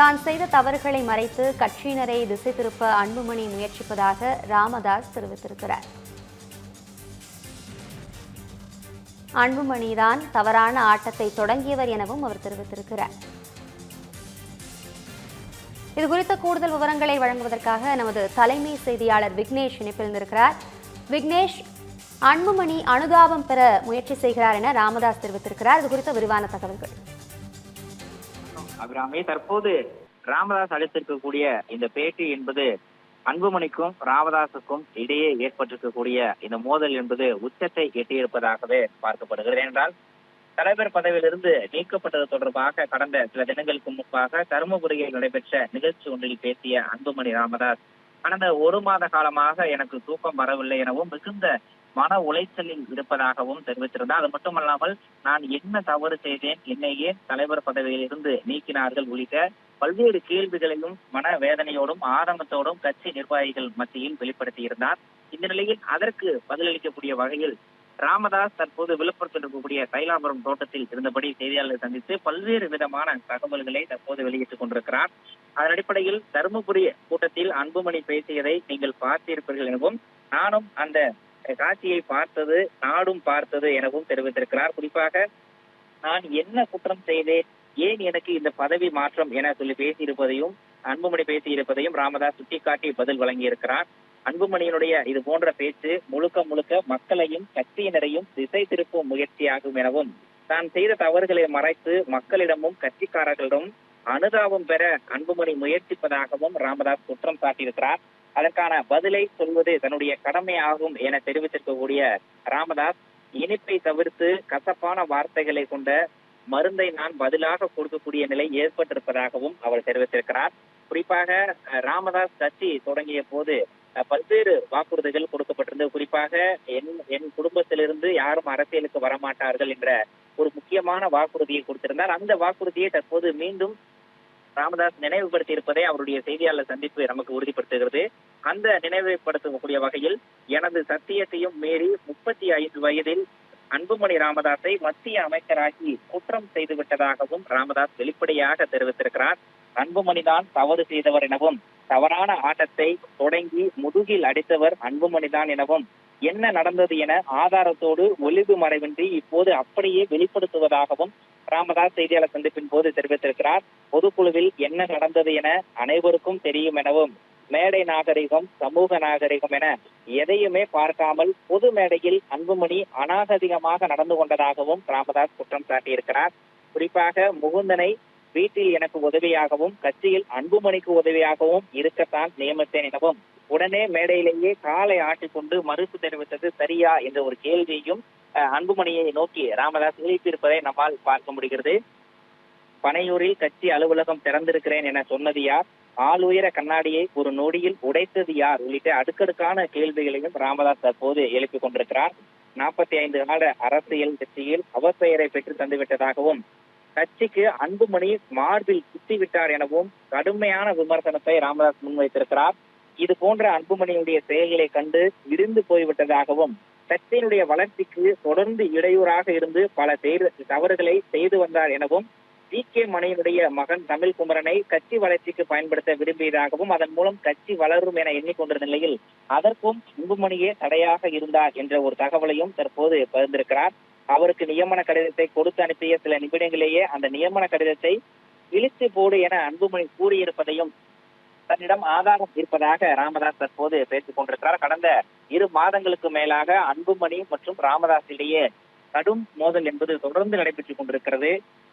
தான் செய்த தவறுகளை மறைத்து கட்சியினரை திசை திருப்ப அன்புமணி முயற்சிப்பதாக ராமதாஸ் தெரிவித்திருக்கிறார். அன்புமணிதான் தவறான ஆட்டத்தை தொடங்கியவர் எனவும் அவர் தெரிவித்திருக்கிறார். இது குறித்த கூடுதல் விவரங்களை வழங்குவதற்காக நமது தலைமை செய்தியாளர் விக்னேஷ் இணைப்பிருந்திருக்கிறார் விக்னேஷ் அன்புமணி அனுதாபம் பெற முயற்சி செய்கிறார் என ராமதாஸ் தெரிவித்திருக்கிறார். இது குறித்த விரிவான தகவல்கள். அபிராமி. தற்போது ராமதாஸ் அளித்திருக்கக்கூடிய இந்த பேட்டி என்பது அன்புமணிக்கும் ராமதாசுக்கும் இடையே ஏற்பட்டிருக்கக்கூடிய இந்த மோதல் என்பது உச்சத்தை எட்டியிருப்பதாகவே பார்க்கப்படுகிறது. என்றால் தலைவர் பதவியிலிருந்து நீக்கப்பட்டது தொடர்பாக கடந்த சில தினங்களுக்கு முன்பாக தருமபுரியில் நடைபெற்ற நிகழ்ச்சி ஒன்றில் பேசிய அன்புமணி ராமதாஸ் கடந்த ஒரு மாத காலமாக எனக்கு தூக்கம் வரவில்லை எனவும் மிகுந்த மன உளைச்சலில் இருப்பதாகவும் தெரிவித்திருந்தார் அது மட்டுமல்லாமல் நான் என்ன தவறு செய்தேன் என்னையே தலைவர் பதவியில் இருந்து நீக்கினார்கள் உள்ளிட்ட பல்வேறு கேள்விகளையும் மன வேதனையோடும் ஆரம்பத்தோடும் கட்சி நிர்வாகிகள் மத்தியில் வெளிப்படுத்தியிருந்தார். இந்த நிலையில் அதற்கு பதிலளிக்கக்கூடிய வகையில் ராமதாஸ் தற்போது விழுப்புரத்தில் இருக்கக்கூடிய தைலாபுரம் தோட்டத்தில் இருந்தபடி செய்தியாளர்களை சந்தித்து பல்வேறு விதமான தகவல்களை தற்போது வெளியிட்டுக் கொண்டிருக்கிறார். அதன் அடிப்படையில் தருமபுரி கூட்டத்தில் அன்புமணி பேசியதை நீங்கள் பார்த்திருப்பீர்கள் எனவும் நானும் அந்த காட்சியை பார்த்தது நாடும் பார்த்தது எனவும் தெரிவித்திருக்கிறார். குறிப்பாக நான் என்ன குற்றம் செய்தேன்? ஏன் எனக்கு இந்த பதவி மாற்றம் என சொல்லி பேசியிருப்பதையும் அன்புமணி பேசியிருப்பதையும் ராமதாஸ் சுட்டிக்காட்டி பதில் வழங்கியிருக்கிறார். அன்புமணியினுடைய இது போன்ற பேச்சு முழுக்க முழுக்க மக்களையும் கட்சியினரையும் திசை திருப்பும் முயற்சியாகும் எனவும் தான் செய்த தவறுகளை மறைத்து மக்களிடமும் கட்சிக்காரர்களிடம் அனுதாபம் பெற அன்புமணி முயற்சிப்பதாகவும் ராமதாஸ் குற்றம் சாட்டியிருக்கிறார். அதற்கான பதிலை சொல்வது தன்னுடைய கடமையாகும் என தெரிவித்திருக்கக்கூடிய ராமதாஸ் இனிப்பை தவிர்த்து கசப்பான வார்த்தைகளை கொண்ட மருந்தை நான் பதிலாக கொடுக்கக்கூடிய நிலை ஏற்பட்டிருப்பதாகவும் அவர் தெரிவித்திருக்கிறார். குறிப்பாக அஹ், ராமதாஸ் கட்சி தொடங்கிய போது பல்வேறு வாக்குறுதிகள் கொடுக்கப்பட்டிருந்தது. குறிப்பாக என் என் குடும்பத்திலிருந்து யாரும் அரசியலுக்கு வரமாட்டார்கள் என்ற ஒரு முக்கியமான வாக்குறுதியை கொடுத்திருந்தார். அந்த வாக்குறுதியை தற்போது மீண்டும் ராமதாஸ் நினைவுபடுத்தி இருப்பதை அவருடைய செய்தியாளர் சந்திப்பு நமக்கு உறுதிப்படுத்துகிறது. அந்த நினைவுபடுத்தக்கூடிய வகையில் எனது சத்தியத்தையும் மீறி முப்பத்தி ஐந்து வயதில் அன்புமணி ராமதாஸை மத்திய அமைச்சராகி குற்றம் செய்து விட்டதாகவும் ராமதாஸ் வெளிப்படையாக தெரிவித்திருக்கிறார். அன்புமணிதான் தவறு செய்தவர் எனவும் தவறான ஆட்டத்தை தொடங்கி முதுகில் அடித்தவர் அன்புமணிதான் எனவும் என்ன நடந்தது என ஆதாரத்தோடு ஒளிவு மறைவின்றி இப்போது அப்படியே வெளிப்படுத்துவதாகவும் ராமதாஸ் செய்தியாளர் சந்திப்பின் போது தெரிவித்திருக்கிறார். பொதுக்குழுவில் என்ன நடந்தது என அனைவருக்கும் தெரியும் எனவும் மேடை நாகரிகம் சமூக நாகரிகம் என எதையுமே பார்க்காமல் பொது மேடையில் அன்புமணி அநாகரிகமாக நடந்து கொண்டதாகவும் ராமதாஸ் குற்றம் சாட்டியிருக்கிறார். குறிப்பாக முகுந்தனை வீட்டில் எனக்கு உதவியாகவும் கட்சியில் அன்புமணிக்கு உதவியாகவும் இருக்கத்தான் நியமித்தேன் எனவும் உடனே மேடையிலேயே காலை ஆட்டிக்கொண்டு மறுப்பு தெரிவித்தது சரியா என்ற ஒரு கேள்வியையும் அஹ், அன்புமணியை நோக்கி ராமதாஸ் எழுப்பியிருப்பதை நம்மால் பார்க்க முடிகிறது. பனையூரில் கட்சி அலுவலகம் திறந்திருக்கிறேன் என சொன்னது யார்? ஆளுயர கண்ணாடியை ஒரு நொடியில் உடைத்தது யார்? உள்ளிட்ட அடுக்கடுக்கான கேள்விகளையும் ராமதாஸ் தற்போது எழுப்பிக் கொண்டிருக்கிறார். நாற்பத்தி ஐந்து கால அரசியல் கட்சியில் அவப்பெயரை பெற்று தந்துவிட்டதாகவும் கட்சிக்கு அன்புமணி மார்பில் குத்திவிட்டார் எனவும் கடுமையான விமர்சனத்தை ராமதாஸ் முன்வைத்திருக்கிறார். இது போன்ற அன்புமணியுடைய செயல்களை கண்டு இருந்து போய்விட்டதாகவும் சச்சினுடைய வளர்ச்சிக்கு தொடர்ந்து இடையூறாக இருந்து பல செய்த- தவறுகளை செய்து வந்தார் எனவும் வி கே. மணியினுடைய மகன் தமிழ் குமரனை கட்சி வளர்ச்சிக்கு பயன்படுத்த விரும்பியதாகவும் அதன் மூலம் கட்சி வளரும் என எண்ணிக்கொண்டிருந்த நிலையில் அதற்கும் அன்புமணியே தடையாக இருந்தார் என்ற ஒரு தகவலையும் தற்போது பகிர்ந்திருக்கிறார். அவருக்கு நியமன கடிதத்தை கொடுத்து அனுப்பிய சில நிமிடங்களிலேயே அந்த நியமன கடிதத்தை இழுத்து போடு என அன்புமணி கூறியிருப்பதையும் தன்னிடம் ஆதாரம் இருப்பதாக ராமதாஸ் தற்போது பேசிக் கொண்டிருக்கிறார் கடந்த இரு மாதங்களுக்கு மேலாக அன்புமணி மற்றும் ராமதாஸ் இடையே கடும் மோதல் என்பது தொடர்ந்து நடைபெற்றுக் கொண்டிருக்கிறது.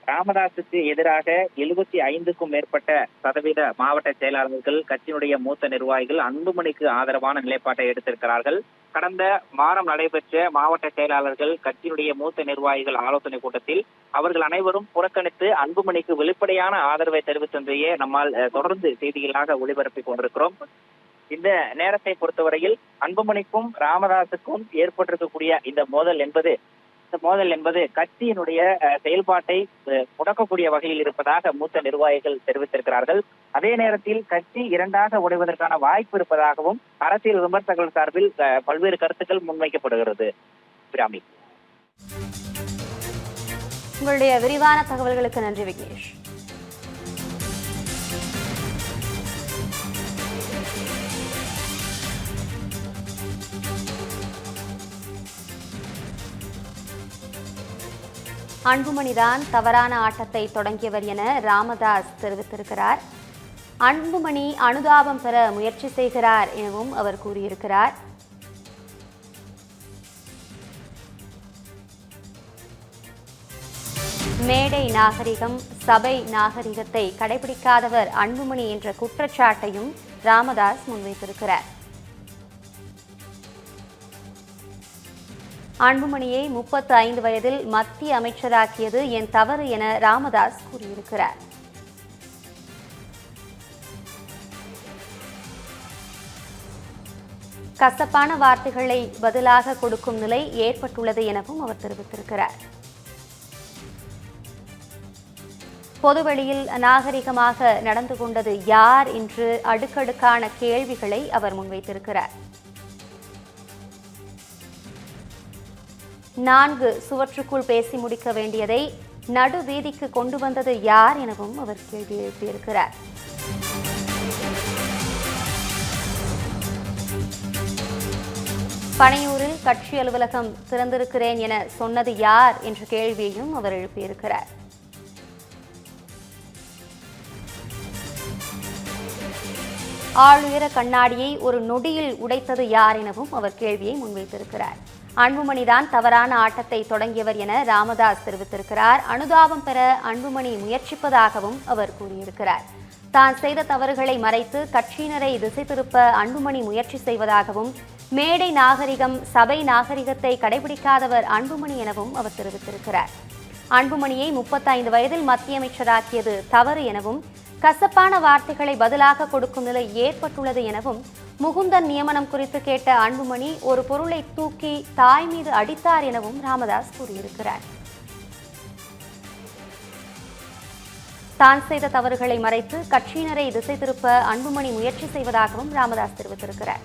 ராமதாஸுக்கு எதிராக எழுபத்தி ஐந்துக்கும் மேற்பட்ட சதவீத மாவட்ட செயலாளர்கள் கட்சியினுடைய மூத்த நிர்வாகிகள் அன்புமணிக்கு ஆதரவான நிலைப்பாட்டை எடுத்திருக்கிறார்கள். கடந்த வாரம் நடைபெற்ற மாவட்ட செயலாளர்கள் கட்சியினுடைய மூத்த நிர்வாகிகள் ஆலோசனை கூட்டத்தில் அவர்கள் அனைவரும் புறக்கணித்து அன்புமணிக்கு வெளிப்படையான ஆதரவை தெரிவித்ததையே நம்மால் தொடர்ந்து செய்திகளாக ஒளிபரப்பிக் கொண்டிருக்கிறோம். இந்த நேரத்தை பொறுத்தவரையில் அன்புமணிக்கும் ராமதாஸுக்கும் ஏற்பட்டிருக்கக்கூடிய இந்த மோதல் என்பது இந்த மோதல் என்பது கட்சியினுடைய செயல்பாட்டை முடக்கக்கூடிய வகையில் இருப்பதாக மூத்த நிர்வாகிகள் தெரிவித்திருக்கிறார்கள். அதே நேரத்தில் கட்சி இரண்டாக உடைவதற்கான வாய்ப்பு இருப்பதாகவும் அரசியல் விமர்சகர்கள் சார்பில் பல்வேறு கருத்துக்கள் முன்வைக்கப்படுகிறது. பிராமி. உங்களுடைய விரிவான தகவல்களுக்கு நன்றி விக்னேஷ். அன்புமணிதான் தவறான ஆட்டத்தை தொடங்கியவர் என ராமதாஸ் தெரிவித்திருக்கிறார். அன்புமணி அனுதாபம் பெற முயற்சி செய்கிறார் எனவும் அவர் கூறியிருக்கிறார். மேடை நாகரிகம் சபை நாகரிகத்தை கடைபிடிக்காதவர் அன்புமணி என்ற குற்றச்சாட்டையும் ராமதாஸ் முன்வைத்திருக்கிறார். அன்புமணியை முப்பத்து ஐந்து வயதில் மத்திய அமைச்சராக்கியது என் தவறு என ராமதாஸ் கூறியிருக்கிறார். கசப்பான வார்த்தைகளை பதிலாக கொடுக்கும் நிலை ஏற்பட்டுள்ளது எனவும் அவர் தெரிவித்திருக்கிறார். பொதுவெளியில் நாகரிகமாக நடந்து கொண்டது யார் என்று அடுக்கடுக்கான கேள்விகளை அவர் முன்வைத்திருக்கிறார். நான்கு சுவற்றுக்குள் பேசி முடிக்க வேண்டியதை நடு வீதிக்கு கொண்டு வந்தது யார் எனவும் அவர் கேள்வி எழுப்பியிருக்கிறார். பனையூரில் கட்சி அலுவலகம் திறந்திருக்கிறேன் என சொன்னது யார் என்ற கேள்வியையும் அவர் எழுப்பியிருக்கிறார். ஆளுயர கண்ணாடியை ஒரு நொடியில் உடைத்தது யார் எனவும் அவர் கேள்வியை முன்வைத்திருக்கிறார். அன்புமணிதான் தவறான ஆட்டத்தை தொடங்கியவர் என ராமதாஸ் தெரிவித்திருக்கிறார். அனுதாபம் பெற அன்புமணி முயற்சிப்பதாகவும் அவர் கூறியிருக்கிறார். தான் செய்த தவறுகளை மறைத்து கட்சியினரை திசை திருப்ப அன்புமணி முயற்சி செய்வதாகவும் மேடை நாகரிகம் சபை நாகரிகத்தை கடைபிடிக்காதவர் அன்புமணி எனவும் அவர் தெரிவித்திருக்கிறார். அன்புமணியை முப்பத்தைந்து வயதில் மத்திய அமைச்சராக்கியது தவறு எனவும் கசப்பான வார்த்தைகளை பதிலாக கொடுக்கும் நிலை ஏற்பட்டுள்ளது எனவும் முகுந்தன் நியமனம் குறித்து கேட்ட அன்புமணி ஒரு பொருளை தூக்கி தாய் மீது அடித்தார் எனவும் ராமதாஸ் கூறியிருக்கிறார். தான் செய்த தவறுகளை மறைத்து கட்சியினரை திசை திருப்ப அன்புமணி முயற்சி செய்வதாகவும் ராமதாஸ் தெரிவித்திருக்கிறார்.